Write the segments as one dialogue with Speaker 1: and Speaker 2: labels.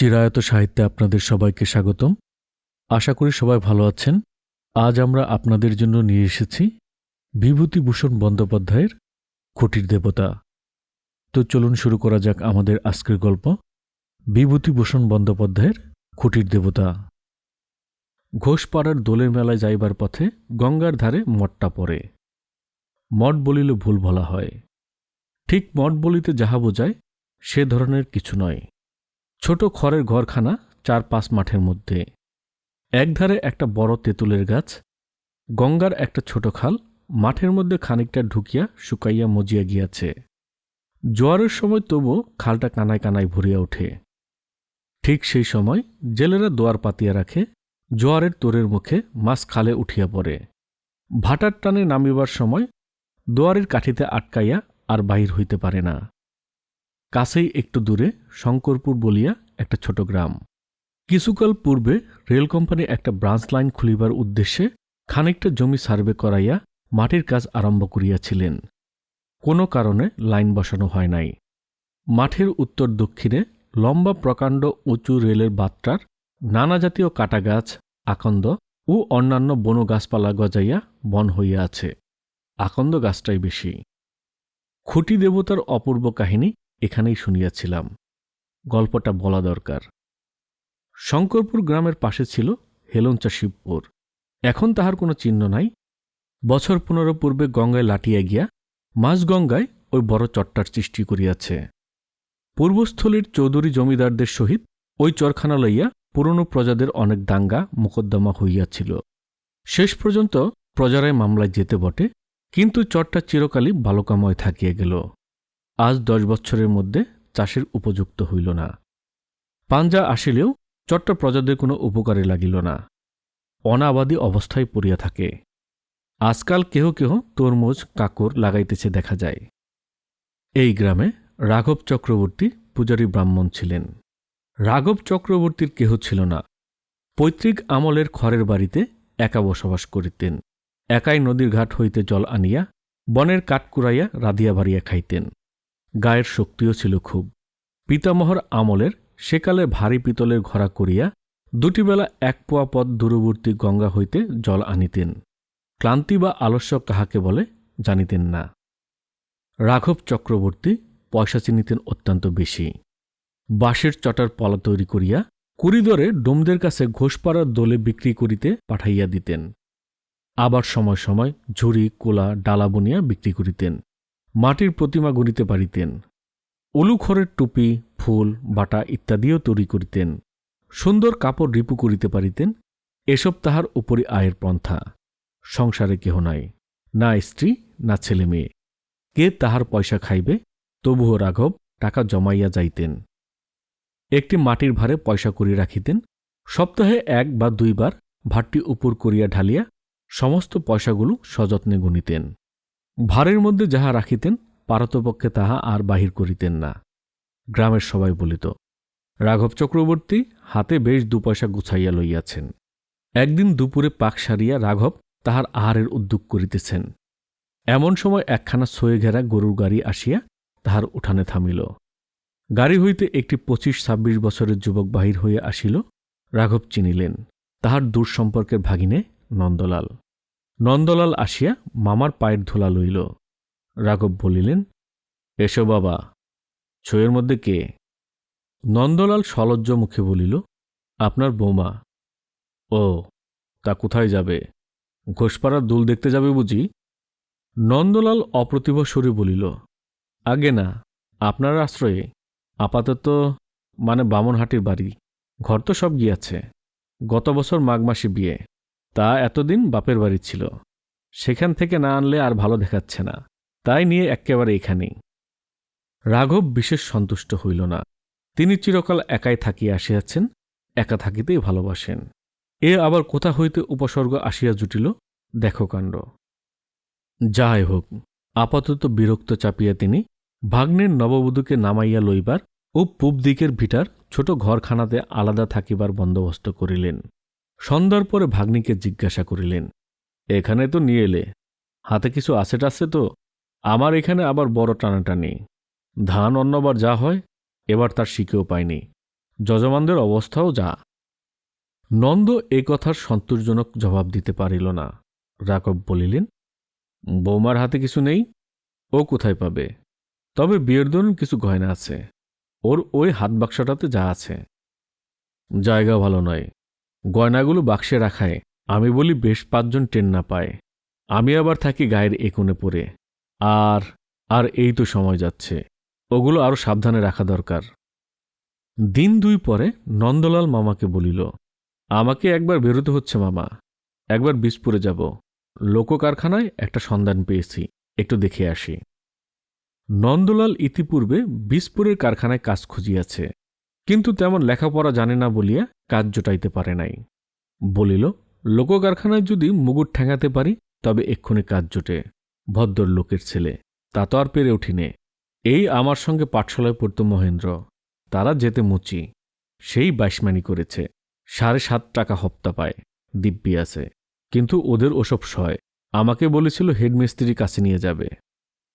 Speaker 1: চিরায়ত সাহিত্যে আপনাদের সবাইকে স্বাগতম। আশা করি সবাই ভালো আছেন। আজ আমরা আপনাদের জন্য নিয়ে এসেছি বিভূতিভূষণ বন্দ্যোপাধ্যায়ের খুঁটির দেবতা। তো চলুন শুরু করা যাক আমাদের আজকের গল্প, বিভূতিভূষণ বন্দ্যোপাধ্যায়ের খুঁটির দেবতা। ঘোষপাড়ার দোলের মেলায় যাইবার পথে গঙ্গার ধারে মঠটা পড়ে। মঠ বলিলে ভুল বলা হয়। ঠিক মঠ বলিতে যাহা বোঝায়, সে ধরনের কিছু নয়। ছোট খড়ের ঘরখানা চার পাঁচ মাঠের মধ্যে। একধারে একটা বড় তেঁতুলের গাছ, গঙ্গার একটা ছোট খাল, মাঠের মধ্যে খানিকটা ঢুকিয়া শুকাইয়া মজিয়া গিয়াছে। জোয়ারের সময় তবু খালটা কানায় কানায় ভরিয়া ওঠে। ঠিক সেই সময় জেলেরা দোয়ার পাতিয়া রাখে, জোয়ারের তোরের মুখে মাছ খালে উঠিয়া পড়ে। ভাটার টানে নামিবার সময় দোয়ারের কাঠিতে আটকাইয়া আর বাহির হইতে পারে না। কাছেই একটু দূরে শঙ্করপুর বলিয়া একটা ছোট গ্রাম। কিছুকাল পূর্বে রেল কোম্পানি একটা ব্রাঞ্চ লাইন খুলিবার উদ্দেশ্যে খানিকটা জমি সার্ভে করাইয়া মাটির কাজ আরম্ভ করিয়াছিলেন। কোনো কারণে লাইন বসানো হয় নাই। মাঠের উত্তর দক্ষিণে লম্বা প্রকাণ্ড উঁচু রেলের বাত্রার নানা জাতীয় কাটা গাছ আকন্দ ও অন্যান্য বন গাছপালা গজাইয়া বন হইয়া আছে। আকন্দ গাছটাই বেশি। খুঁটি দেবতার অপূর্ব কাহিনী এখানেই শুনিয়াছিলাম। গল্পটা বলা দরকার। শঙ্করপুর গ্রামের পাশে ছিল হেলঞ্চা শিবপুর। এখন তাহার কোনো চিহ্ন নাই। বছর পনেরো পূর্বে গঙ্গায় লাটিয়া গিয়া মাঝগঙ্গায় ওই বড় চট্টার সৃষ্টি করিয়াছে। পূর্বস্থলীর চৌধুরী জমিদারদের সহিত ওই চরখানা লইয়া পুরনো প্রজাদের অনেক দাঙ্গা মোকদ্দমা হইয়াছিল। শেষ পর্যন্ত প্রজারায় মামলায় যেতে বটে, কিন্তু চটটা চিরকালই বালকাময় থাকিয়া গেল। আজ দশ বৎসরের মধ্যে চাষের উপযুক্ত হইল না। পাঞ্জা আসিলেও চট্ট প্রজাদের কোনো উপকারে লাগিল না। অনাবাদী অবস্থায় পড়িয়া থাকে। আজকাল কেহ কেহ তরমুজ, কাকর লাগাইতেছে দেখা যায়। এই গ্রামে রাঘব চক্রবর্তী পূজারী ব্রাহ্মণ ছিলেন। রাঘব চক্রবর্তীর কেহ ছিল না। পৈতৃক আমলের খড়ের বাড়িতে একা বসবাস করিতেন। একাই নদীর ঘাট হইতে জল আনিয়া, বনের কাঠ কুড়াইয়া রাধিয়া বাড়িয়া খাইতেন। গায়ের শক্তিও ছিল খুব। পিতামহর আমলের সেকালে ভারী পিতলের ঘোড়া করিয়া দুটি বেলা এক পোয়া পথ দূরবর্তী গঙ্গা হইতে জল আনিতেন। ক্লান্তি বা আলস্য কাহাকে বলে জানিতেন না। রাঘব চক্রবর্তী পয়সা চিনিতেন অত্যন্ত বেশি। বাঁশের চটার পলা তৈরি করিয়া কুড়িদরে ডোমদের কাছে ঘোষপাড়ার দোলে বিক্রি করিতে পাঠাইয়া দিতেন। আবার সময় সময় ঝুড়ি, কোলা, ডালা বনিয়া বিক্রি করিতেন। মাটির প্রতিমা গড়িতে পারিতেন। অলুখরের টুপি, ফুল, বাটা ইত্যাদিও তৈরি করিতেন। সুন্দর কাপড় রিপু করিতে পারিতেন। এসব তাহার উপরই আয়ের পন্থা। সংসারে কেহ নাই, না স্ত্রী, না ছেলে মেয়ে। কে তাহার পয়সা খাইবে, তবুও রাঘব টাকা জমাইয়া যাইতেন। একটি মাটির ভারে পয়সা করি রাখিতেন। সপ্তাহে এক বা দুইবার ভাটটি উপর করিয়া ঢালিয়া সমস্ত পয়সাগুলো সযত্নে গুনিতেন। ভারের মধ্যে যাহা রাখিতেন, পারতপক্ষে তাহা আর বাহির করিতেন না। গ্রামের সবাই বলিত, রাঘব চক্রবর্তী হাতে বেশ দু পয়সা গুছাইয়া লইয়াছেন। একদিন দুপুরে পাক সারিয়া রাঘব তাহার আহারের উদ্যোগ করিতেছেন। এমন সময় একখানা সয়ে ঘেরা গরুর গাড়ি আসিয়া তাহার উঠানে থামিল। গাড়ি হইতে একটি পঁচিশ ছাব্বিশ বছরের যুবক বাহির হইয়া আসিল। রাঘব চিনিলেন, তাহার দূর সম্পর্কের ভাগিনে নন্দলাল। নন্দলাল আসিয়া মামার পায়ের ধুলা লইল। রাঘব বলিলেন, এসো বাবা, ছয়ের মধ্যে কে? নন্দলাল সলজ্জ মুখে বলিল, আপনার বৌমা। ও, তা কোথায় যাবে? ঘোষপাড়ার দুল দেখতে যাবে বুঝি? নন্দলাল অপ্রতিভ সুরে বলিল, আগে না, আপনার আশ্রয়ে। আপাতত মানে বামনহাটির বাড়ি। ঘর তো সব গিয়াছে। গত বছর মাঘ মাসে বিয়ে। তা এতদিন বাপের বাড়ি ছিল। সেখান থেকে না আনলে আর ভালো দেখাচ্ছে না। তাই নিয়ে একেবারে এখানেই রাঘব বিশেষ সন্তুষ্ট হইল না। তিনি চিরকাল একাই থাকিয়া আসিয়াছেন, একা থাকিতেই ভালোবাসেন। এ আবার কোথা হইতে উপসর্গ আসিয়া জুটিল? দেখো কাণ্ড। যাই হোক, আপাতত বিরক্ত চাপিয়া তিনি ভাগ্নের নববধূকে নামাইয়া লইবার ও পূব দিকের ভিটার ছোট ঘরখানাতে আলাদা থাকিবার বন্দোবস্ত করিলেন। সন্ধ্যার পরে ভাগ্নিকে জিজ্ঞাসা করিলেন, এখানে তো নিয়ে এলে, হাতে কিছু আছে টাছে তো? আমার এখানে আবার বড় টানাটানি। ধান অন্যবার যা হয়, এবার তার শিখেও পায়নি যজমানদের অবস্থাও যা। নন্দ এ কথার সন্তোষজনক জবাব দিতে পারিল না। রাকব বলিলেন, বৌমার হাতে কিছু নেই, ও কোথায় পাবে? তবে বিয়ের দরুন কিছু গয়না আছে। ওর ওই হাত বাক্সটাতে যা আছে। জায়গা ভালো নয়। গয়নাগুলো বাক্সে রাখায়, আমি বলি বেশ পাঁচজন ট্রেন না পায়। আমি আবার থাকি গায়ের একোণে পড়ে। আর আর এই তো সময় যাচ্ছে। ওগুলো আরও সাবধানে রাখা দরকার। দিন দুই পরে নন্দলাল মামাকে বলিল, আমাকে একবার বেরোতে হচ্ছে মামা। একবার বিষপুরে যাব। লোক কারখানায় একটা সন্ধান পেয়েছি। একটু দেখে আসি। নন্দলাল ইতিপূর্বে বিষপুরের কারখানায় কাজ খুঁজিয়াছে। কিন্তু তেমন লেখাপড়া জানে না বলিয়া কাজ জোটাইতে পারে নাই। বলিল লোক কারখানায় যদি মুগুর ঠেঙাতে পারি, তবে এক্ষুনি কাজ জোটে। ভদ্র লোকের ছেলে, তা তো আর পেরে উঠিনে এই আমার সঙ্গে পাঠশালায় পড়ত মহেন্দ্র। তারা যেতে মুচি। সেই বাইশমানি করেছে। সাড়ে সাত টাকা হপ্তা পায়। দিব্যি আছে। কিন্তু ওদের ওসব সয়। আমাকে বলেছিল হেডমিস্ত্রির কাছে নিয়ে যাবে।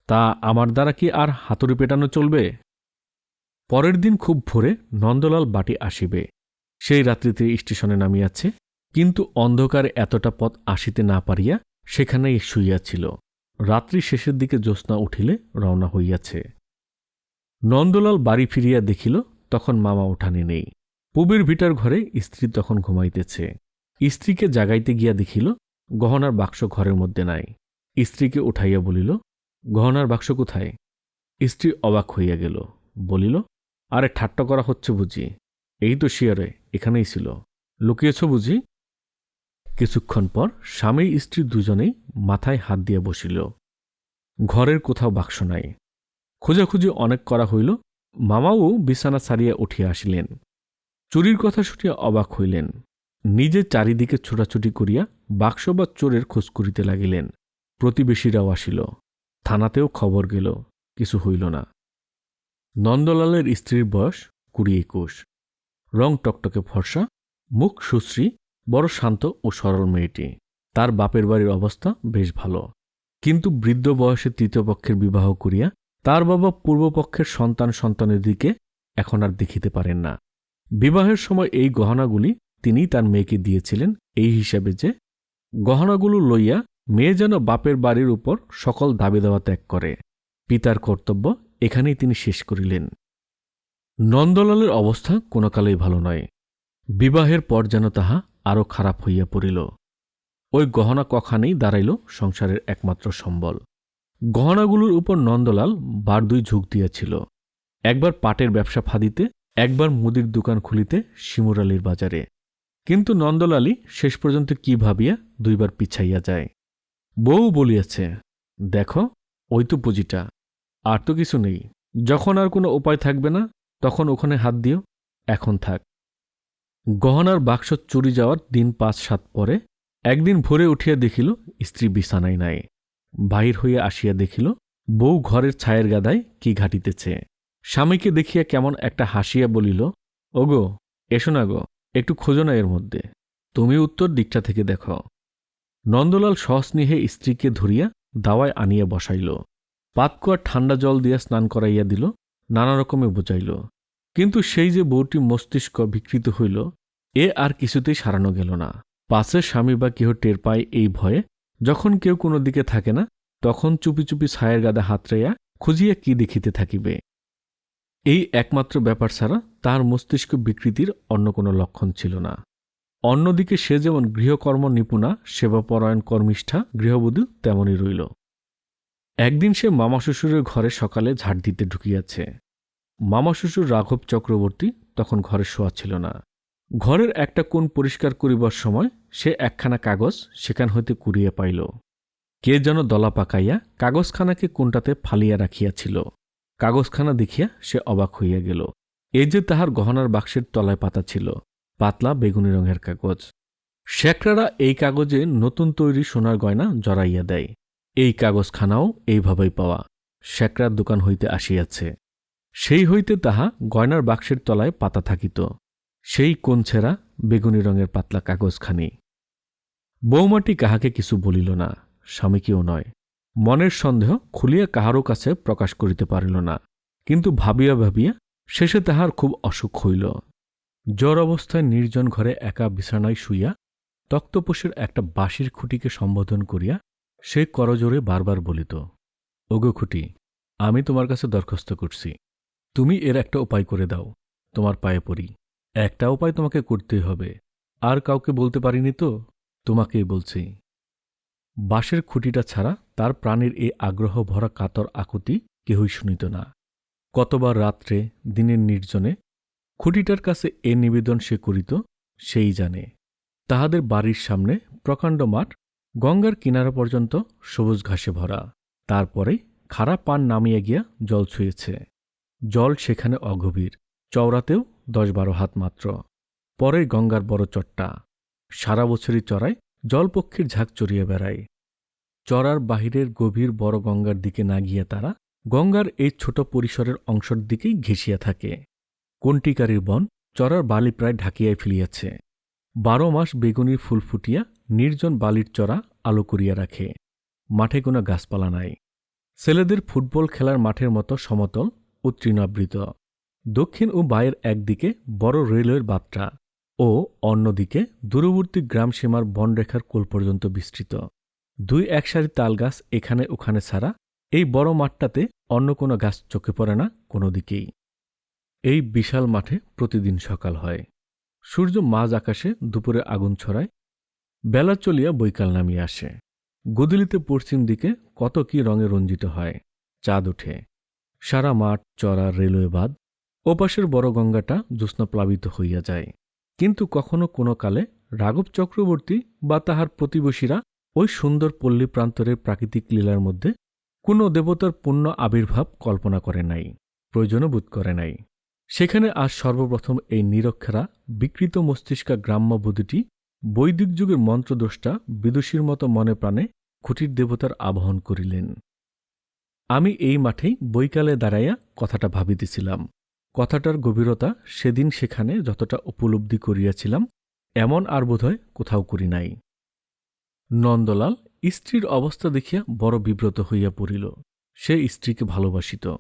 Speaker 1: তা আমার দ্বারা কি আর হাতুড়ি পেটানো চলবে? পরের দিন খুব ভোরে নন্দলাল বাটি আসিবে। সেই রাত্রিতে স্টেশনে নামিয়াছে, কিন্তু অন্ধকারে এতটা পথ আসিতে না পারিয়া সেখানেই শুইয়াছিল। রাত্রি শেষের দিকে জ্যোৎস্না উঠিলে রওনা হইয়াছে। নন্দলাল বাড়ি ফিরিয়া দেখিল, তখন মামা উঠানে নেই। পুবের ভিটার ঘরে স্ত্রী তখন ঘুমাইতেছে। স্ত্রীকে জাগাইতে গিয়া দেখিল, গহনার বাক্স ঘরের মধ্যে নাই। স্ত্রীকে উঠাইয়া বলিল, গহনার বাক্স কোথায়? স্ত্রী অবাক হইয়া গেল, বলিল, আরে, ঠাট্টা করা হচ্ছে বুঝি। এই তো শিয়ারে এখানেই ছিল। লুকিয়েছ বুঝি? কিছুক্ষণ পর স্বামী স্ত্রী দুজনেই মাথায় হাত দিয়া বসিল। ঘরের কোথাও বাক্স নাই। খোঁজাখুঁজি অনেক করা হইল। মামাও বিছানা ছাড়িয়া উঠিয়া আসিলেন। চুরির কথা শুনিয়া অবাক হইলেন। নিজে চারিদিকে ছোটাছুটি করিয়া বাক্স বা চোরের খোঁজ করিতে লাগিলেন। প্রতিবেশীরাও আসিল। থানাতেও খবর গেল। কিছু হইল না। নন্দলালের স্ত্রীর বয়স কুড়ি একুশ। রং টকটকে ফর্সা, মুখ সুশ্রী, বড় শান্ত ও সরল মেয়েটি। তার বাপের বাড়ির অবস্থা বেশ ভালো। কিন্তু বৃদ্ধ বয়সে তৃতীয় পক্ষের বিবাহ করিয়া তার বাবা পূর্বপক্ষের সন্তান সন্তানের দিকে এখন আর দেখিতে পারেন না। বিবাহের সময় এই গহনাগুলি তিনি তার মেয়েকে দিয়েছিলেন এই হিসাবে যে, গহনাগুলো লইয়া মেয়ে যেন বাপের বাড়ির উপর সকল দাবি দেওয়া ত্যাগ করে। পিতার কর্তব্য এখানেই তিনি শেষ করিলেন। নন্দলালের অবস্থা কোনো কালেই ভালো নয়। বিবাহের পর যেন তাহা আরও খারাপ হইয়া পড়িল। ওই গহনা কখানেই দাঁড়াইল সংসারের একমাত্র সম্বল। গহনাগুলোর উপর নন্দলাল বার দুই ঝুঁক দিয়াছিল। একবার পাটের ব্যবসা ফাঁদিতে, একবার মুদির দোকান খুলিতে শিমুরালির বাজারে। কিন্তু নন্দলালই শেষ পর্যন্ত কি ভাবিয়া দুইবার পিছাইয়া যায়। বউ বলিয়াছে, দেখো, ওই তো পুঁজিটা। আর তো কিছু নেই। যখন আর কোনো উপায় থাকবে না তখন ওখানে হাত দিও, এখন থাক। গহনার বাক্স চুরি যাওয়ার দিন পাঁচ সাত পরে একদিন ভোরে উঠিয়া দেখিল, স্ত্রী বিছানায় নাই। বাহির হইয়া আসিয়া দেখিল, বউ ঘরের ছায়ের গাদায় কি ঘাটিতেছে। স্বামীকে দেখিয়া কেমন একটা হাসিয়া বলিল, ওগো, এসো না গো, একটু খোঁজো না এর মধ্যে। তুমি উত্তর দিকটা থেকে দেখো। নন্দলাল সস্নেহে স্ত্রীকে ধরিয়া দাওয়ায় আনিয়া বসাইল। পাতকুয়ার ঠান্ডা জল দিয়া স্নান করাইয়া দিল নানা রকমে বোঝাইল। কিন্তু সেই যে বউটি মস্তিষ্ক বিকৃত হইল, এ আর কিছুতেই সারানো গেল না। পাশে স্বামী বা কেহ টের পায় এই ভয়ে, যখন কেউ কোনো দিকে থাকে না, তখন চুপি চুপি ছায়ের গাদা হাতড়াইয়া খুঁজিয়া কি দেখিতে থাকিবে। এই একমাত্র ব্যাপার ছাড়া তার মস্তিষ্ক বিকৃতির অন্য কোনো লক্ষণ ছিল না। অন্যদিকে সে যেমন গৃহকর্ম নিপুণা, সেবাপরায়ণ কর্মিষ্ঠা, গৃহবধূ তেমনই রইল। একদিন সে মামা শ্বশুরের ঘরে সকালে ঝাড় দিতে ঢুকিয়াছে। মামা শ্বশুর রাঘব চক্রবর্তী তখন ঘরে শোয়া ছিল না। ঘরের একটা কোণ পরিষ্কার করিবার সময় সে একখানা কাগজ সেখান হইতে কুড়িয়া পাইল। কে যেন দলা পাকাইয়া কাগজখানাকে কোনটাতে ফালিয়া রাখিয়াছিল। কাগজখানা দেখিয়া সে অবাক হইয়া গেল। এ যে তাহার গহনার বাক্সের তলায় পাতা ছিল, পাতলা বেগুনি রঙের কাগজ। শেকরারা এই কাগজে নতুন তৈরি সোনার গয়না জড়াইয়া দেয়। এই কাগজখানাও এইভাবেই পাওয়া শেকরার দোকান হইতে আসিয়াছে। সেই হইতে তাহা গয়নার বাক্সের তলায় পাতা থাকিত। সেই কোন ছেঁড়া বেগুনি রঙের পাতলা কাগজখানি। বৌমাটি কাহাকে কিছু বলিল না, স্বামীকেও নয়। মনের সন্দেহ খুলিয়া কাহারও কাছে প্রকাশ করিতে পারিল না, কিন্তু ভাবিয়া ভাবিয়া শেষে তাহার খুব অসুখ হইল। জ্বর অবস্থায় নির্জন ঘরে একা বিছানায় শুইয়া তক্তপোষের একটা বাঁশির খুঁটিকে সম্বোধন করিয়া সে করজোরে বারবার বলিত, ওগো খুঁটি, আমি তোমার কাছে দরখাস্ত করছি। তুমি এর একটা উপায় করে দাও, তোমার পায়ে পড়ি। একটা উপায় তোমাকে করতেই হবে। আর কাউকে বলতে পারিনি তো, তোমাকেই বলছি। বাঁশের খুঁটিটা ছাড়া তার প্রাণের এই আগ্রহ ভরা কাতর আকুতি কেহই শুনিত না। কতবার রাত্রে, দিনের নির্জনে খুঁটিটার কাছে এ নিবেদন সে করিত, সেই জানে। তাহাদের বাড়ির সামনে প্রকাণ্ড মাঠ গঙ্গার কিনারা পর্যন্ত সবুজ ঘাসে ভরা। তারপরে খাড়া পান নামিয়ে গিয়া জল ছুঁয়েছে। জল সেখানে অগভীর, চওড়াতেও দশ বারো হাত মাত্র। পরে গঙ্গার বড় চট্টা। সারা বছরই চড়ায়, জলপক্ষীর ঝাঁক চড়িয়ে বেড়ায়। চড়ার বাহিরের গভীর বড় গঙ্গার দিকে না গিয়ে তারা গঙ্গার এই ছোট পরিসরের অংশের দিকেই ঘেঁষিয়া থাকে। কণ্টিকারীর বন চড়ার বালি প্রায় ঢাকিয়াই ফেলিয়াছে। বারো মাস বেগুনির ফুল ফুটিয়া নির্জন বালির চড়া আলো করিয়া রাখে। মাঠে কোনো গাছপালা নাই। ছেলেদের ফুটবল খেলার মাঠের মতো সমতল ও তৃণাবৃত। দক্ষিণ ও বায়ের একদিকে বড় রেলওয়ের বাত্রা ও অন্যদিকে দূরবর্তী গ্রাম সীমার বনরেখার কোল পর্যন্ত বিস্তৃত। দুই এক সারি তাল গাছ এখানে ওখানে ছাড়া এই বড় মাঠটাতে অন্য কোনো গাছ চোখে পড়ে না কোনো দিকেই। এই বিশাল মাঠে প্রতিদিন সকাল হয়। সূর্য মাঝ আকাশে দুপুরে আগুন ছড়ায়, বেলা চলিয়া বৈকাল নামিয়ে আসে। গুদলিতে পশ্চিম দিকে কত কি রঙে রঞ্জিত হয়, চাঁদ ওঠে। সারা মাঠ, চড়া, রেলওয়ে বাদ ওপাশের বড় গঙ্গাটা জ্যোৎস্নাপ্লাবিত হইয়া যায়। কিন্তু কখনো কোনো কালে রাঘব চক্রবর্তী বা তাহার প্রতিবেশীরা ওই সুন্দর পল্লী প্রান্তরের প্রাকৃতিক লীলার মধ্যে কোনো দেবতার পূর্ণ আবির্ভাব কল্পনা করে নাই, প্রয়োজনও বোধ করে নাই। সেখানে আজ সর্বপ্রথম এই নিরক্ষরা বিকৃত মস্তিষ্কা গ্রাম্য বুদ্ধিটি বৈদিক যুগের মন্ত্রদ্রষ্টা বিদুষীর মতো মনে প্রাণে খুঁটির দেবতার আবাহন করিলেন। আমি এই মাঠেই বৈকালে দাঁড়াইয়া কথাটা ভাবিতেছিলাম। কথাটার গভীরতা সেদিন সেখানে যতটা উপলব্ধি করিয়াছিলাম, এমন আর বোধহয় কোথাও করি নাই। নন্দলাল স্ত্রীর অবস্থা দেখিয়া বড় বিব্রত হইয়া পড়িল। সে স্ত্রীকে ভালোবাসিত।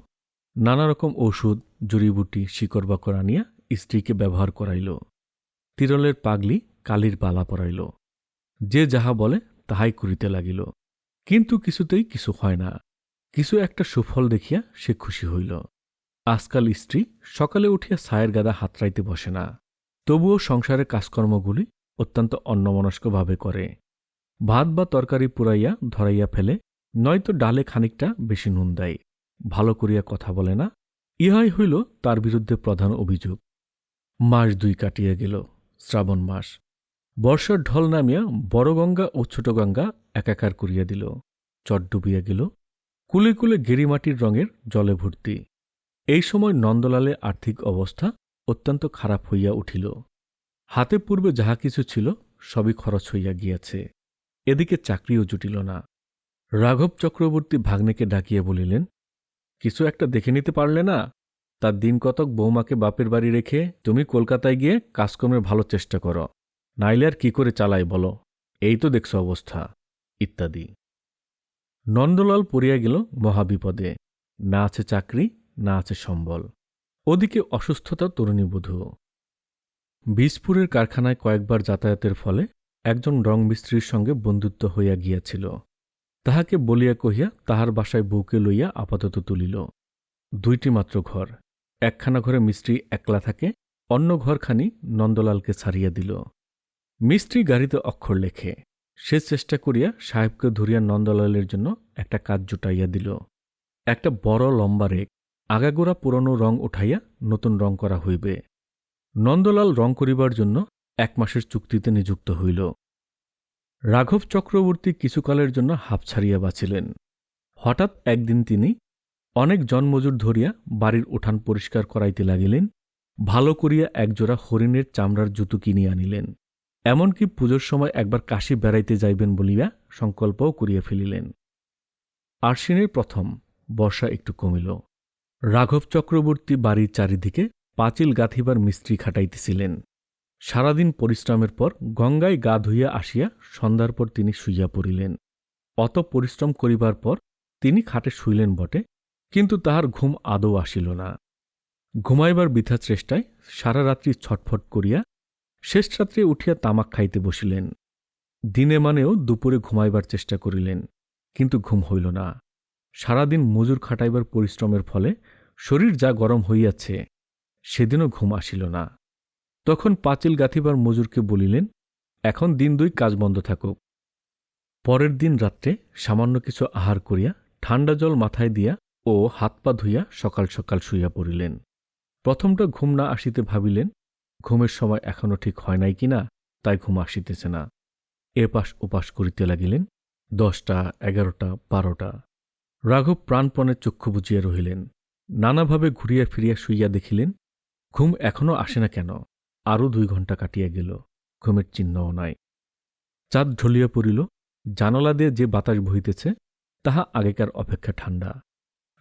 Speaker 1: নানা রকম ঔষধ জড়িবুটি শিকড় বাকর আনিয়া স্ত্রীকে ব্যবহার করাইল। তিরলের পাগলি কালির বালা পরাইল। যে যাহা বলে, তাহাই করিতে লাগিল। কিন্তু কিছুতেই কিছু হয় না। কিছু একটা সুফল দেখিয়া সে খুশি হইল। আজকাল স্ত্রী সকালে উঠিয়া ছায়ের গাদা হাতড়াইতে বসে না। তবুও সংসারের কাজকর্মগুলি অত্যন্ত অন্যমনস্কভাবে করে। ভাত বা তরকারি পুরাইয়া, ধরাইয়া ফেলে, নয়তো ডালে খানিকটা বেশি নুন দেয়। ভালো করিয়া কথা বলে না ইহাই হইল তার বিরুদ্ধে প্রধান অভিযোগ। মাস দুই কাটিয়া গেল, শ্রাবণ মাস। বর্ষার ঢল নামিয়া বড় গঙ্গা ও ছোট গঙ্গা একাকার করিয়া দিল। চট ডুবিয়া গেল, কুলে কুলে গেরিমাটির রঙের জলে ভর্তি। এই সময় নন্দলালের আর্থিক অবস্থা অত্যন্ত খারাপ হইয়া উঠিল। হাতে পূর্বে যাহা কিছু ছিল, সবই খরচ হইয়া গিয়াছে। এদিকে চাকরিও জুটিল না। রাঘব চক্রবর্তী ভাগ্নেকে ডাকিয়া বলিলেন কিছু একটা দেখে নিতে পারলে না? তার দিন কতক বৌমাকে বাপের বাড়ি রেখে তুমি কলকাতায় গিয়ে কাজকর্মের ভালো চেষ্টা করো। নাইলে আর কি করে চালাই বলো? এই তো দেখছ অবস্থা। ইত্যাদি। নন্দলাল পড়িয়া গেল মহাবিপদে। না আছে চাকরি, না আছে সম্বল। ওদিকে অসুস্থতা তরুণীবধূ বীজপুরের কারখানায় কয়েকবার যাতায়াতের ফলে একজন রং মিস্ত্রির সঙ্গে বন্ধুত্ব হইয়া গিয়াছিল। তাহাকে বলিয়া কহিয়া তাহার বাসায় বউকে লইয়া আপাতত তুলিল। দুইটি মাত্র ঘর, একখানা ঘরে মিস্ত্রি একলা থাকে, অন্য ঘরখানি নন্দলালকে ছাড়িয়া দিল। মিস্ত্রি গাড়িতে অক্ষর লেখে, সে চেষ্টা করিয়া সাহেবকে ধরিয়া নন্দলালের জন্য একটা কাজ জুটাইয়া দিল। একটা বড় লম্বা রেক, আগাগোড়া পুরনো রং উঠাইয়া নতুন রং করা হইবে। নন্দলাল রং করিবার জন্য এক মাসের চুক্তিতে নিযুক্ত হইল। রাঘব চক্রবর্তী কিছুকালের জন্য হাফ ছাড়িয়া বাঁচিলেন। হঠাৎ একদিন তিনি অনেক জনমজুর ধরিয়া বাড়ির উঠান পরিষ্কার করাইতে লাগিলেন, ভালো করিয়া একজোড়া হরিণের চামড়ার জুতো কিনিয়া আনিলেন, এমনকি পুজোর সময় একবার কাশি বেড়াইতে যাইবেন বলিয়া সংকল্পও করিয়া ফেলিলেন। আশ্বিনের প্রথম, বর্ষা একটু কমিল। রাঘব চক্রবর্তী বাড়ির চারিদিকে পাঁচিল গাঁথিবার মিস্ত্রি খাটাইতেছিলেন। সারাদিন পরিশ্রমের পর গঙ্গায় গা ধুইয়া আসিয়া সন্ধ্যার পর তিনি শুইয়া পড়িলেন। অত পরিশ্রম করিবার পর তিনি খাটে শুইলেন বটে, কিন্তু তাহার ঘুম আদৌ আসিল না। ঘুমাইবার বৃথা চেষ্টায় সারা রাত্রি ছটফট করিয়া শেষ রাত্রে উঠিয়া তামাক খাইতে বসিলেন। দিনে মানেও দুপুরে ঘুমাইবার চেষ্টা করিলেন, কিন্তু ঘুম হইল না। সারাদিন মজুর খাটাইবার পরিশ্রমের ফলে শরীর যা গরম হইয়াছে, সেদিনও ঘুম আসিল না। তখন পাঁচিল গাঁথিবার মজুরকে বলিলেন, এখন দিন দুই কাজ বন্ধ থাকুক পরের দিন রাত্রে সামান্য কিছু আহার করিয়া ঠান্ডা জল মাথায় দিয়া ও হাত পা ধুইয়া সকাল সকাল শুইয়া পড়িলেন। প্রথমটা ঘুম না আসিতে ভাবিলেন, ঘুমের সময় এখনও ঠিক হয় নাই কিনা তাই ঘুম আসিতেছে না। এপাশ ওপাশ করিতে লাগিলেন, দশটা, এগারোটা, বারোটা। রাঘব প্রাণপণে চক্ষু বুঝিয়া রহিলেন, নানাভাবে ঘুরিয়া ফিরিয়া শুইয়া দেখিলেন, ঘুম এখনও আসে না কেন? আরও দুই ঘণ্টা কাটিয়া গেল, ঘুমের চিহ্নও নাই। চাঁদ ঢলিয়া পড়িল, জানলা দিয়ে যে বাতাস বহিতেছে, তাহা আগেকার অপেক্ষা ঠান্ডা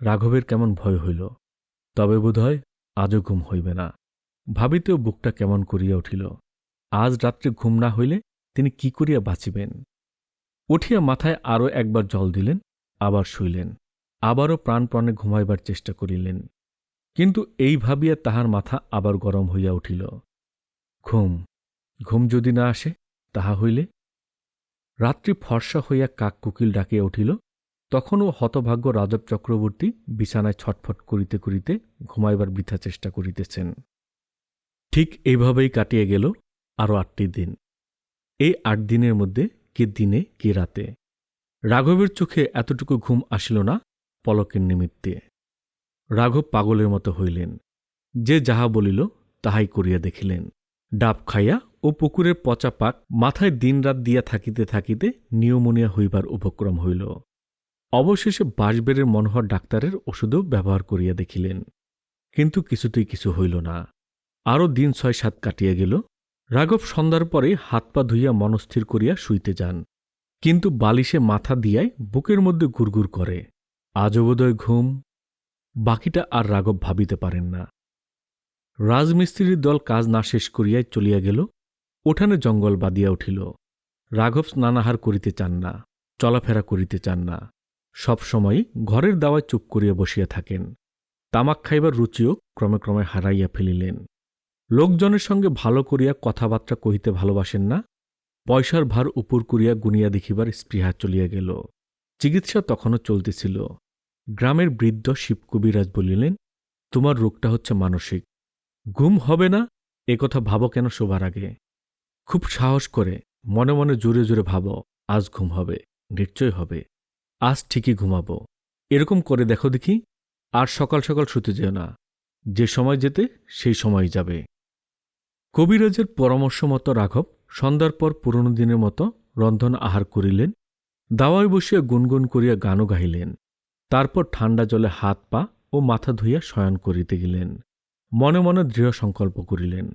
Speaker 1: রাঘবের কেমন ভয় হইল, তবে বোধহয় আজও ঘুম হইবে না। ভাবিতেও বুকটা কেমন করিয়া উঠিল, আজ রাত্রে ঘুম না হইলে তিনি কি করিয়া বাঁচিবেন? উঠিয়া মাথায় আরও একবার জল দিলেন, আবার শুইলেন, আবারও প্রাণপ্রাণে ঘুমাইবার চেষ্টা করিলেন। কিন্তু এই ভাবিয়া তাহার মাথা আবার গরম হইয়া উঠিল। ঘুম ঘুম যদি না আসে, তাহা হইলে? রাত্রি ফর্সা হইয়া কাক কুকিল ডাকিয়া উঠিল, তখনও হতভাগ্য রাজব চক্রবর্তী বিছানায় ছটফট করিতে করিতে ঘুমাইবার বৃথা চেষ্টা করিতেছেন। ঠিক এইভাবেই কাটিয়ে গেল আরও আটটি দিন। এই আট দিনের মধ্যে কে দিনে, কে রাতে? রাঘবের চোখে এতটুকু ঘুম আসিল না পলকের নিমিত্তে। রাঘব পাগলের মতো হইলেন। যে যাহা বলিল, তাহাই করিয়া দেখিলেন। ডাব খাইয়া ও পুকুরের পচা পাক মাথায় দিনরাত দিয়া থাকিতে থাকিতে নিউমোনিয়া হইবার উপক্রম হইল। অবশেষে বাঁশবেড়ের মনোহর ডাক্তারের ওষুধও ব্যবহার করিয়া দেখিলেন। কিন্তু কিছুতেই কিছু হইল না। আরও দিন ছয় সাত কাটিয়া গেল। রাঘব সন্ধ্যার পরে হাত পা ধুইয়া মনস্থির করিয়া শুইতে যান। কিন্তু বালিশে মাথা দিয়াই বুকের মধ্যে গুড়গুড় করে। আজবোদয় ঘুম। বাকিটা আর রাঘব ভাবিতে পারেন না। রাজমিস্ত্রির দল কাজ না শেষ করিয়াই চলিয়া গেল ওঠানে জঙ্গল বাঁধিয়া উঠিল। রাঘব স্নানাহার করিতে চান না, চলাফেরা করিতে চান না। সব সময় ঘরের দাওয়ায় চুপ করিয়া বসিয়া থাকেন। তামাক খাইবার রুচিও ক্রমে ক্রমে হারাইয়া ফেলিলেন। লোকজনের সঙ্গে ভালো করিয়া কথাবার্তা কহিতে ভালোবাসেন না, পয়সার ভার উপর করিয়া গুনিয়া দেখিবার স্পৃহা চলিয়া গেল। চিকিৎসা তখনও চলতেছিল। গ্রামের বৃদ্ধ শিবকবিরাজ বলিলেন, তোমার রোগটা হচ্ছে মানসিক। ঘুম হবে না? এ কথা ভাবো কেন শোবার আগে? খুব সাহস করে, মনে মনে জোরে জোরে ভাবো, আজ ঘুম হবে, নিশ্চয় হবে। আজ ঠিকই ঘুমাবো। এরকম করে দেখো দেখি। আর সকাল সকাল শুতে যেও না। যে সময় যেতে, সেই সময় যাবে। কবিরাজের পরামর্শ মতো রাঘব সন্ধ্যার পর পুরনো দিনের মতো রন্ধন আহার করিলেন। দাওয়ায় বসিয়া গুনগুন করিয়া গানও গাইলেন তারপর ঠান্ডা জলে হাত পা ও মাথা ধুইয়া শয়ন করিতে গেলেন। মনে মনে দৃঢ় সংকল্প করিলেন,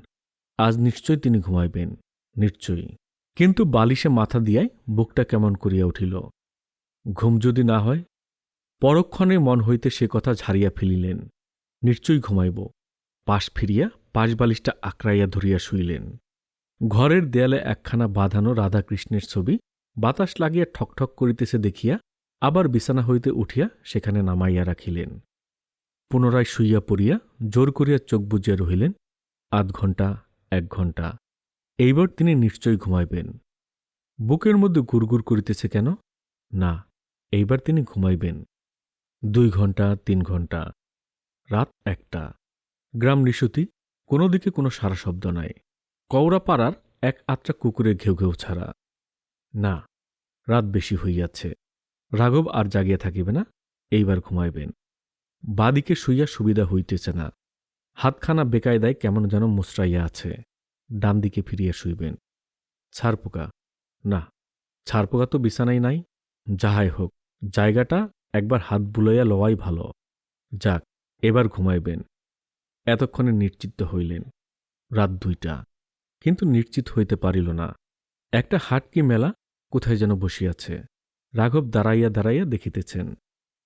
Speaker 1: আজ নিশ্চয় তিনি ঘুমাইবেন, নিশ্চয়ই। কিন্তু বালিশে মাথা দিয়াই বুকটা কেমন করিয়া উঠিল। ঘুম যদি না হয়, পরক্ষণে মন হইতে সে কথা ঝাড়িয়া ফেলিলেন, নিশ্চয়ই ঘুমাইব। পাশ ফিরিয়া পাশ বালিশটা আঁকড়াইয়া ধরিয়া শুইলেন। ঘরের দেয়ালে একখানা বাঁধানো রাধাকৃষ্ণের ছবি বাতাস লাগিয়া ঠকঠক করিতেছে দেখিয়া আবার বিছানা হইতে উঠিয়া সেখানে নামাইয়া রাখিলেন। পুনরায় শুইয়া পড়িয়া জোর করিয়া চোখ বুজিয়া রহিলেন। আধ ঘণ্টা, এক ঘণ্টা। এইবার তিনি নিশ্চয়ই ঘুমাইবেন। বুকের মধ্যে গুড়গুড় করিতেছে কেন? না, এইবার তিনি ঘুমাইবেন। দুই ঘণ্টা, তিন ঘণ্টা। রাত একটা। গ্রাম নিশুতি, কোনো দিকে কোনো সারা শব্দ নাই। কৌরাপাড়ার এক আত্রা কুকুরের ঘেউ ঘেউ ছাড়া। না, রাত বেশি হইয়াছে। রাঘব আর জাগিয়া থাকিবে না, এইবার ঘুমাইবেন। বাদিকে শুইয়া সুবিধা হইতেছে না। হাতখানা বেকায়দায় কেমন যেন মুসরাইয়া আছে। ডান দিকে ফিরিয়া শুইবেন। ছাড়পোকা না ছাড়পোকা তো বিছানাই নাই। যাহাই হোক, জায়গাটা একবার হাত বুলাইয়া লওয়াই ভালো। যাক, এবার ঘুমাইবেন। এতক্ষণে নিশ্চিত হইলেন। রাত দুইটা, কিন্তু নিশ্চিত হইতে পারিল না। একটা হাটকি মেলা কোথায় যেন বসিয়াছে। রাঘব দাঁড়াইয়া দাঁড়াইয়া দেখিতেছেন।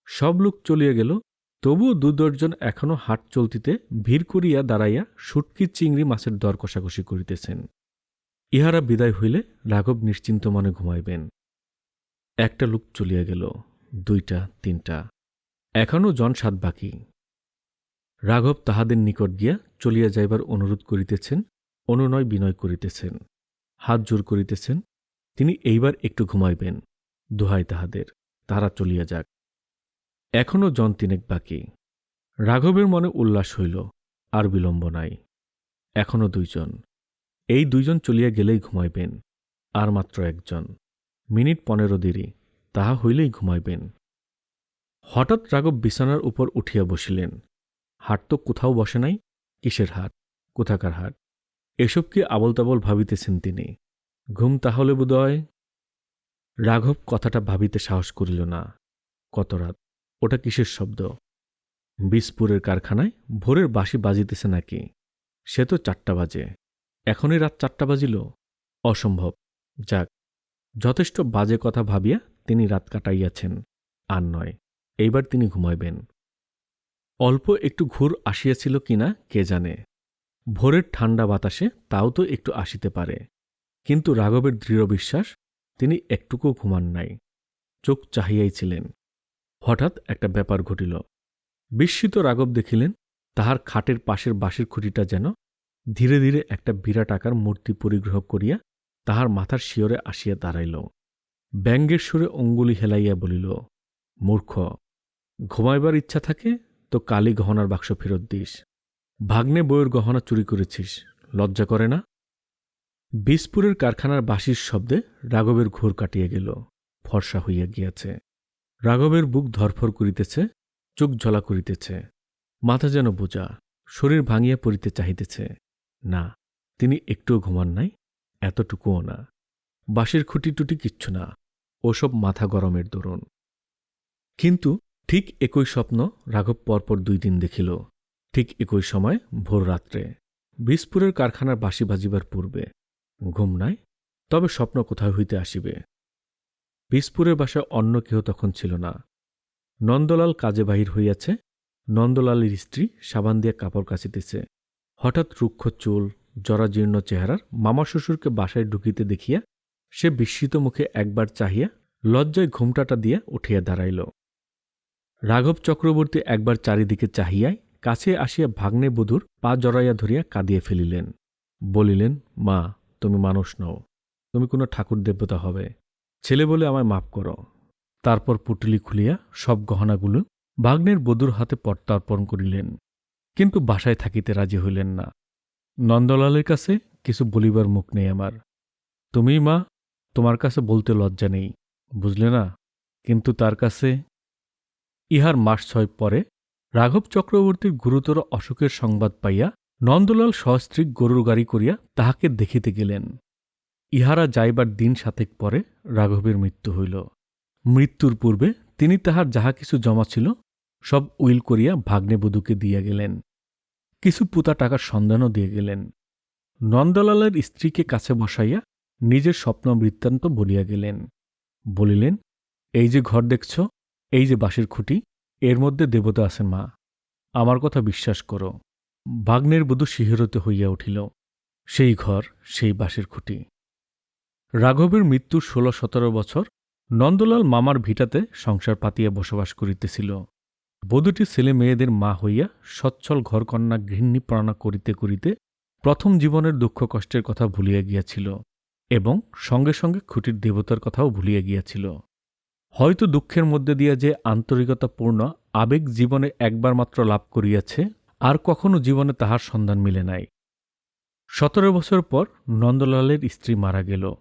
Speaker 1: সব লোক চলিয়া গেল তবুও দু দশজন এখনও হাট চলতিতে ভিড় করিয়া দাঁড়াইয়া সুটকি চিংড়ি মাছের দর কষাকষি করিতেছেন। ইহারা বিদায় হইলে রাঘব নিশ্চিন্ত মনে ঘুমাইবেন। একটা লোক চলিয়া গেল, দুইটা, তিনটা। এখনও জন সাত বাকি। রাঘব তাহাদের নিকট গিয়া চলিয়া যাইবার অনুরোধ করিতেছেন, অনুনয় বিনয় করিতেছেন, হাত জোর করিতেছেন। তিনি এইবার একটু ঘুমাইবেন, দোহাই তাহাদের তাহারা চলিয়া যাক। এখনও জন তিনেক বাকি। রাঘবের মনে উল্লাস হইল, আর বিলম্ব নাই। এখনও দুইজন। এই দুইজন চলিয়া গেলেই ঘুমাইবেন, আর মাত্র একজন। মিনিট পনেরো দেরি, তাহা হইলেই ঘুমাইবেন। হঠাৎ রাঘব বিছানার উপর উঠিয়া বসিলেন। হাট তো কোথাও বসে নাই? কিসের হাট? কোথাকার হাট? এসব কি আবল তাবল ভাবিতেছেন তিনি? ঘুম তাহলে বোধয় রাঘব কথাটা ভাবিতে সাহস করিল না। কত রাত? ওটা কিসের শব্দ? বিষপুরের কারখানায় ভোরের বাঁশি বাজিতেছে নাকি? সে তো চারটা বাজে। এখনই রাত চারটা বাজিল। অসম্ভব। যাক, যথেষ্ট বাজে কথা ভাবিয়া তিনি রাত কাটাইয়াছেন। আর নয়, এইবার তিনি ঘুমাইবেন। অল্প একটু ঘুর আসিয়াছিল কিনা কে জানে। ভোরের ঠান্ডা বাতাসে তাও তো একটু আসিতে পারে। কিন্তু রাঘবের দৃঢ় বিশ্বাস, তিনি একটুকু ঘুমান নাই। চোখ চাহিয়াই ছিলেন হঠাৎ একটা ব্যাপার ঘটিল। বিস্মিত রাঘব দেখিলেন, তাহার খাটের পাশের বাঁশের খুঁটিটা যেন ধীরে ধীরে একটা বিরাট আকার মূর্তি পরিগ্রহ করিয়া তাহার মাথার শিয়রে আসিয়া দাঁড়াইল। ব্যঙ্গের সুরে অঙ্গুলি হেলাইয়া বলিল, মূর্খ, ঘুমাইবার ইচ্ছা থাকে তো কালি গহনার বাক্স ফেরত দিস। ভাগ্নে বইয়ের গহনা চুরি করেছিস, লজ্জা করে না? বিষপুরের কারখানার বাঁশির শব্দে রাঘবের ঘোর কাটিয়া গেল, ফর্সা হইয়া গিয়াছে। রাঘবের বুক ধরফর করিতেছে, চোখ ঝলা করিতেছে। মাথা যেন বোঝা, শরীর ভাঙিয়া পড়িতে চাহিতেছে। না, তিনি একটুও ঘুমান নাই, এতটুকুও না। বাঁশের খুঁটি টুটি কিচ্ছু না, ওসব মাথা গরমের দরুন। কিন্তু ঠিক একই স্বপ্ন রাঘব পরপর দুই দিন দেখিল। ঠিক একই সময় ভোর রাত্রে বিষপুরের কারখানার বাঁশি বাজিবার পূর্বে, ঘুম নাই, তবে স্বপ্ন কোথায় হইতে আসিবে? বিষপুরের বাসায় অন্য কেহ তখন ছিল না। নন্দলাল কাজে বাহির হইয়াছে। নন্দলালের স্ত্রী সাবান দিয়া কাপড় কাচিতেছে। হঠাৎ রুক্ষ চুল, জরাজীর্ণ চেহারার মামা শ্বশুরকে বাসায় ঢুকিতে দেখিয়া সে বিস্মিত মুখে একবার চাহিয়া লজ্জায় ঘুমটাটা দিয়া উঠিয়া দাঁড়াইল। রাঘব চক্রবর্তী একবার চারিদিকে চাহিয়াই কাছে আসিয়া ভাগ্নে বধূর পা জড়াইয়া ধরিয়া কাঁদিয়ে ফেলিলেন। বলিলেন, মা, তুমি মানুষ নও। তুমি কোনো ঠাকুর দেবতা হবে। ছেলে বলে আমায় মাফ করো। তারপর পুটুলি খুলিয়া সব গহনাগুলো ভাগ্নের বধূর হাতে প্রত্যার্পণ করিলেন, কিন্তু বাসায় থাকিতে রাজি হইলেন না। নন্দলালের কাছে কিছু বলিবার মুখ নেই আমার। তুমি মা, তোমার কাছে বলতে লজ্জা নেই, বুঝলে না? কিন্তু তার কাছে ইহার মাস ছয় পরে রাঘব চক্রবর্তীর গুরুতর অসুখের সংবাদ পাইয়া নন্দলাল সস্ত্রীক গরুর গাড়ি করিয়া তাহাকে দেখিতে গেলেন। ইহারা যাইবার দিন সাতেক পরে রাঘবের মৃত্যু হইল। মৃত্যুর পূর্বে তিনি তাহার যাহা কিছু জমা ছিল, সব উইল করিয়া ভাগ্নেবধূকে দিয়া গেলেন। কিছু পুতা টাকার সন্ধানও দিয়ে গেলেন। নন্দলালের স্ত্রীকে কাছে বসাইয়া নিজের স্বপ্ন বৃত্তান্ত বলিয়া গেলেন। বলিলেন, এই যে ঘর দেখছ, এই যে বাঁশের খুঁটি, এর মধ্যে দেবতা আছেন মা। আমার কথা বিশ্বাস করো। ভাগ্নের বধূ শিহরতে হইয়া উঠিল। সেই ঘর, সেই বাঁশের খুঁটি। রাঘবের মৃত্যুর ষোলো সতেরো বছর নন্দলাল মামার ভিটাতে সংসার পাতিয়া বসবাস করিতেছিল। বধূটি ছেলে মেয়েদের মা হইয়া সচ্ছল ঘরকন্যা গৃহিণীপড়ানা করিতে করিতে প্রথম জীবনের দুঃখ কষ্টের কথা ভুলিয়া গিয়াছিল এবং সঙ্গে সঙ্গে খুঁটির দেবতার কথাও ভুলিয়া গিয়াছিল। হয়তো দুঃখের মধ্যে দিয়া যে আন্তরিকতাপূর্ণ আবেগ জীবনে একবার মাত্র লাভ করিয়াছে, আর কখনো জীবনে তাহার সন্ধান মিলে নাই। সতেরো বছর পর নন্দলালের স্ত্রী মারা গেল।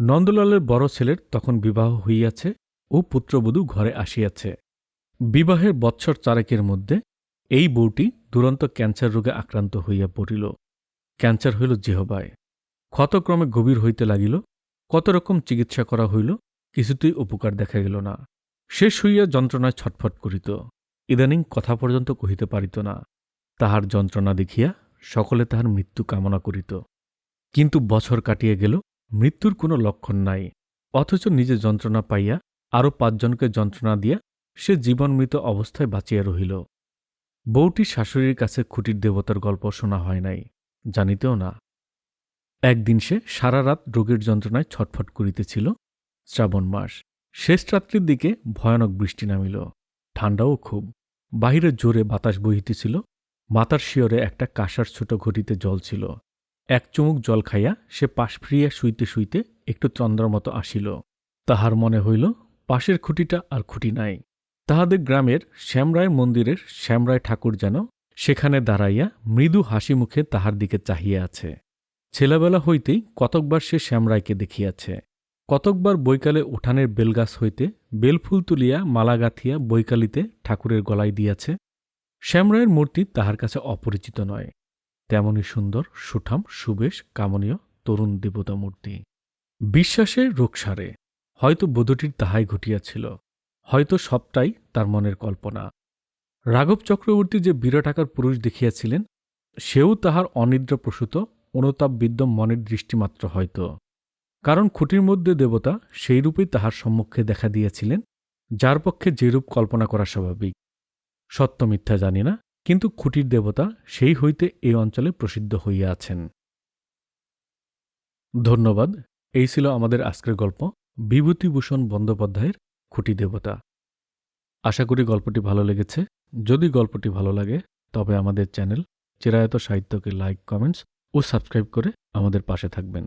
Speaker 1: নন্দলালের বড় ছেলের তখন বিবাহ হইয়াছে ও পুত্রবধূ ঘরে আসিয়াছে। বিবাহের বৎসর চারেকের মধ্যে এই বউটি দুরন্ত ক্যান্সার রোগে আক্রান্ত হইয়া পড়িল। ক্যান্সার হইল জেহবায়। ক্ষতক্রমে গভীর হইতে লাগিল কত রকম চিকিৎসা করা হইল কিছুতেই উপকার দেখা গেল না। শেষ হইয়া যন্ত্রণায় ছটফট করিত। ইদানিং কথা পর্যন্ত কহিতে পারিত না। তাহার যন্ত্রণা দেখিয়া সকলে তাহার মৃত্যু কামনা করিত। কিন্তু বছর কাটিয়া গেল মৃত্যুর কোনো লক্ষণ নাই। অথচ নিজে যন্ত্রণা পাইয়া আরও পাঁচজনকে যন্ত্রণা দিয়া সে জীবনমৃত অবস্থায় বাঁচিয়া রহিল। বউটি শাশুড়ির কাছে খুঁটির দেবতার গল্প শোনা হয় নাই, জানিতেও না। একদিন সে সারা রাত রোগের যন্ত্রণায় ছটফট করিতেছিল শ্রাবণ মাস। শেষ রাত্রির দিকে ভয়ানক বৃষ্টি নামিল ঠান্ডাও খুব। বাহিরে জোরে বাতাস বহিতেছিল মাতার শিয়রে একটা কাঁসার ছোট ঘটিতে জল ছিল। এক চুমুক জল খাইয়া সে পাশ ফিরিয়া শুইতে শুইতে একটু চন্দ্রার মতো আসিল। তাহার মনে হইল, পাশের খুঁটিটা আর খুঁটি নাই। তাহাদের গ্রামের শ্যামরায় মন্দিরের শ্যামরায় ঠাকুর যেন সেখানে দাঁড়াইয়া মৃদু হাসি মুখে তাহার দিকে চাহিয়া আছে। ছেলেবেলা হইতেই কতকবার সে শ্যামরায়কে দেখিয়াছে। কতকবার বৈকালে উঠানের বেলগাছ হইতে বেলফুল তুলিয়া মালা গাঁথিয়া বৈকালিতে ঠাকুরের গলায় দিয়াছে। শ্যামরায়ের মূর্তি তাহার কাছে অপরিচিত নয়। তেমনি সুন্দর, সুঠাম, সুবেশ, কামনীয়, তরুণ দেবতা মূর্তি বিশ্বাসে রোগসারে হয়তো বোধটির তাহাই ঘটিয়াছিল। হয়তো সবটাই তার মনের কল্পনা। রাঘব চক্রবর্তী যে বিরাটাকার পুরুষ দেখিয়াছিলেন, সেও তাহার অনিদ্রাপ্রসূত অনুতাপবিদ্য মনের দৃষ্টিমাত্র হয়তো। কারণ খুঁটির মধ্যে দেবতা সেই রূপেই তাহার সম্মুখে দেখা দিয়েছিলেন, যার পক্ষে যেরূপ কল্পনা করা স্বাভাবিক। সত্য মিথ্যা জানি না কিন্তু খুঁটির দেবতা সেই হইতে এই অঞ্চলে প্রসিদ্ধ হইয়া আছেন। ধন্যবাদ, এই ছিল আমাদের আজকের গল্প, বিভূতিভূষণ বন্দ্যোপাধ্যায়ের খুঁটি দেবতা। আশা করি গল্পটি ভালো লেগেছে। যদি গল্পটি ভালো লাগে, তবে আমাদের চ্যানেল চিরায়ত সাহিত্যকে লাইক, কমেন্টস ও সাবস্ক্রাইব করে আমাদের পাশে থাকবেন।